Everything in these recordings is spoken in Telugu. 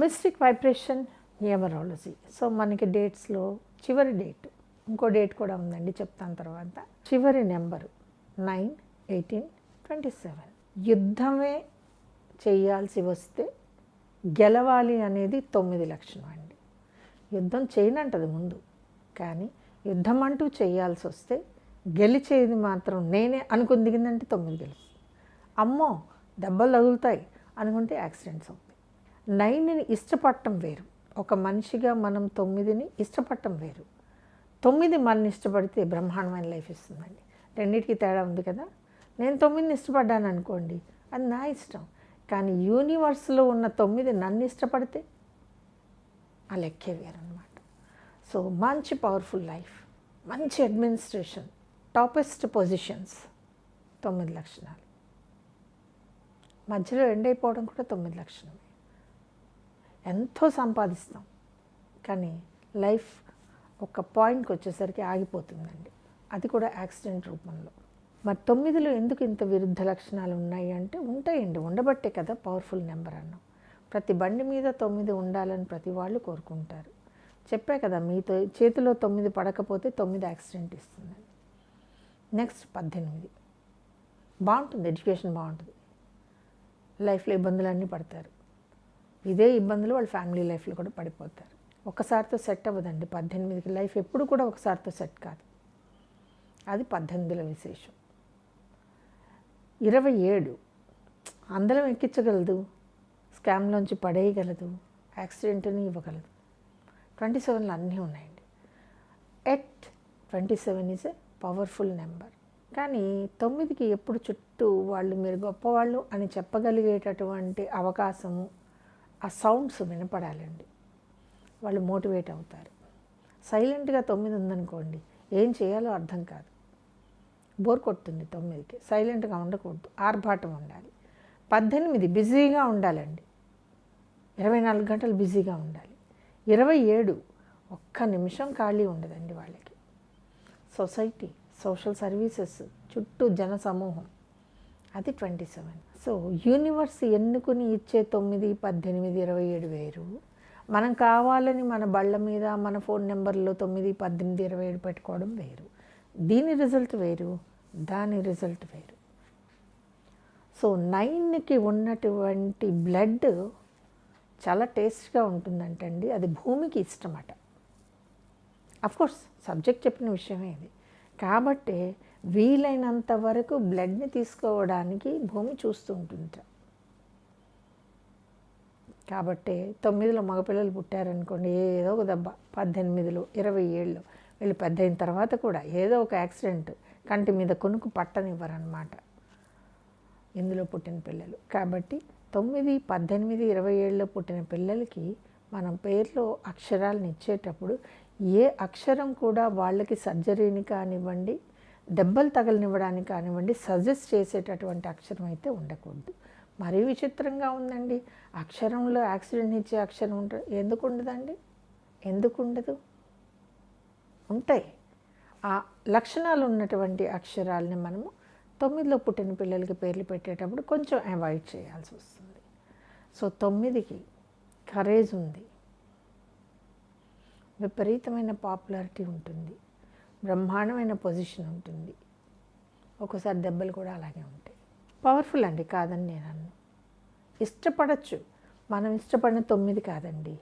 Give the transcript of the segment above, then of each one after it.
Mystic vibration numerology. సో మనకి డేట్స్లో చివరి డేట్ ఇంకో డేట్ కూడా ఉందండి చెప్తాను తర్వాత. చివరి number nine eighteen twenty seven. యుద్ధమే చేయాల్సి వస్తే గెలవాలి అనేది తొమ్మిది లక్షణం అండి. యుద్ధం చేయనంటది ముందు కానీ యుద్ధం అంటూ చేయాల్సి వస్తే గెలిచేది మాత్రం నేనే అనుకుని దిగిందంటే తొమ్మిది గెలుస్తుంది. అమ్మో దెబ్బలు తగులుతాయి అనుకుంటే యాక్సిడెంట్స్ అవుతాయి. నైన్ని ఇష్టపడటం వేరు. ఒక మనిషిగా మనం తొమ్మిదిని ఇష్టపడటం వేరు. తొమ్మిది మనని ఇష్టపడితే బ్రహ్మాండమైన లైఫ్ ఇస్తుందండి. రెండింటికి తేడా ఉంది కదా? నేను తొమ్మిదిని ఇష్టపడ్డాను అనుకోండి అది నా ఇష్టం. కానీ యూనివర్స్లో ఉన్న తొమ్మిది నన్ను ఇష్టపడితే ఆ లెక్కే వేరనమాట సో మంచి పవర్ఫుల్ లైఫ్ మంచి అడ్మినిస్ట్రేషన్ టాపెస్ట్ పొజిషన్స్ తొమ్మిది లక్షణాలు. మధ్యలో ఎండ్ అయిపోవడం కూడా తొమ్మిది లక్షణమే. ఎంతో సంపాదిస్తాం. కానీ లైఫ్ ఒక పాయింట్కి వచ్చేసరికి ఆగిపోతుందండి. అది కూడా యాక్సిడెంట్ రూపంలో. మరి తొమ్మిదిలో ఎందుకు ఇంత విరుద్ధ లక్షణాలు ఉన్నాయి అంటే ఉంటాయండి. ఉండబట్టే కదా పవర్ఫుల్ నెంబర్ అన్నాం. ప్రతి బండి మీద తొమ్మిది ఉండాలని ప్రతి వాళ్ళు కోరుకుంటారు. చెప్పే కదా మీతో చేతిలో తొమ్మిది పడకపోతే తొమ్మిది యాక్సిడెంట్ ఇస్తుందని. నెక్స్ట్ పద్దెనిమిది. బాగుంటుంది ఎడ్యుకేషన్ బాగుంటుంది. లైఫ్లో ఇబ్బందులన్నీ పడతారు. ఇదే ఇబ్బందులు వాళ్ళ ఫ్యామిలీ లైఫ్లో కూడా పడిపోతారు. ఒకసారితో సెట్ అవ్వదండి. పద్దెనిమిదికి లైఫ్ ఎప్పుడు కూడా ఒకసారితో సెట్ కాదు. అది పద్దెనిమిదిల విశేషం. ఇరవై ఏడు. అందరం ఎక్కించగలదు. స్కామ్లోంచి పడేయగలదు. యాక్సిడెంట్ని ఇవ్వగలదు. ట్వంటీ సెవెన్లో అన్నీ ఉన్నాయండి. At twenty seven is a powerful number. కానీ తొమ్మిదికి ఎప్పుడు చుట్టూ వాళ్ళు మీరు గొప్పవాళ్ళు అని చెప్పగలిగేటటువంటి అవకాశము ఆ సౌండ్స్ వినపడాలండి వాళ్ళు మోటివేట్ అవుతారు. సైలెంట్గా తొమ్మిది ఉందనుకోండి ఏం చేయాలో అర్థం కాదు. బోర్ కొడుతుంది తొమ్మిదికి సైలెంట్గా ఉండకూడదు ఆర్భాటం ఉండాలి. పద్దెనిమిది బిజీగా ఉండాలండి. ఇరవై నాలుగు గంటలు బిజీగా ఉండాలి. ఇరవై ఏడు ఒక్క నిమిషం ఖాళీ ఉండదండి వాళ్ళకి. సొసైటీ సోషల్ సర్వీసెస్ చుట్టూ జన సమూహం. అది ట్వంటీ సెవెన్. సో యూనివర్స్ ఎన్నుకుని ఇచ్చే తొమ్మిది పద్దెనిమిది ఇరవై ఏడు వేరు. మనం కావాలని మన బళ్ళ మీద మన ఫోన్ నెంబర్లో తొమ్మిది పద్దెనిమిది ఇరవై ఏడు పెట్టుకోవడం వేరు. దీని రిజల్ట్ వేరు. దాని రిజల్ట్ వేరు. సో నైన్కి ఉన్నటువంటి బ్లడ్ చాలా టేస్ట్గా ఉంటుందంటండి అది భూమికి ఇష్టమట. కోర్స్ సబ్జెక్ట్ చెప్పిన విషయమే ఇది. కాబట్టి వీలైనంత వరకు బ్లడ్ని తీసుకోవడానికి భూమి చూస్తూ ఉంటుంట కాబట్టి తొమ్మిదిలో మగపిల్లలు పుట్టారనుకోండి ఏదో ఒక దెబ్బ. పద్దెనిమిదిలో ఇరవై ఏళ్ళు వీళ్ళు పెద్ద అయిన తర్వాత కూడా ఏదో ఒక యాక్సిడెంట్ కంటి మీద కొనుక్కు పట్టనివ్వరనమాట ఇందులో పుట్టిన పిల్లలు. కాబట్టి తొమ్మిది పద్దెనిమిది ఇరవై ఏళ్ళలో పుట్టిన పిల్లలకి మనం పేర్లో అక్షరాలను ఇచ్చేటప్పుడు ఏ అక్షరం కూడా వాళ్ళకి సర్జరీని కానివ్వండి దెబ్బలు తగలనివ్వడానికి కానివ్వండి సజెస్ట్ చేసేటటువంటి అక్షరం అయితే ఉండకూడదు. మరీ విచిత్రంగా ఉందండి. అక్షరంలో యాక్సిడెంట్ ఇచ్చే అక్షరం ఉంటుంది ఎందుకు ఉండదండి? ఎందుకు ఉండదు? ఉంటాయి. ఆ లక్షణాలు ఉన్నటువంటి అక్షరాలని మనము తొమ్మిదిలో పుట్టిన పిల్లలకి పేర్లు పెట్టేటప్పుడు కొంచెం అవాయిడ్ చేయాల్సి వస్తుంది. సో తొమ్మిదికి కరేజ్ ఉంది. విపరీతమైన పాపులారిటీ ఉంటుంది. బ్రహ్మాండమైన పొజిషన్ ఉంటుంది. ఒక్కోసారి దెబ్బలు కూడా అలాగే ఉంటాయి. పవర్ఫుల్ అండి కాదని నేను అన్ను. ఇష్టపడచ్చు. మనం ఇష్టపడిన తొమ్మిది కాదండి.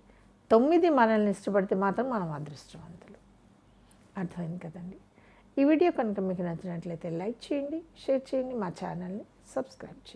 తొమ్మిది మనల్ని ఇష్టపడితే మాత్రం మనం అదృష్టవంతులు. అర్థమైంది కదండి? ఈ వీడియో కనుక మీకు నచ్చినట్లయితే లైక్ చేయండి షేర్ చేయండి మా ఛానల్ని సబ్స్క్రైబ్ చేయండి.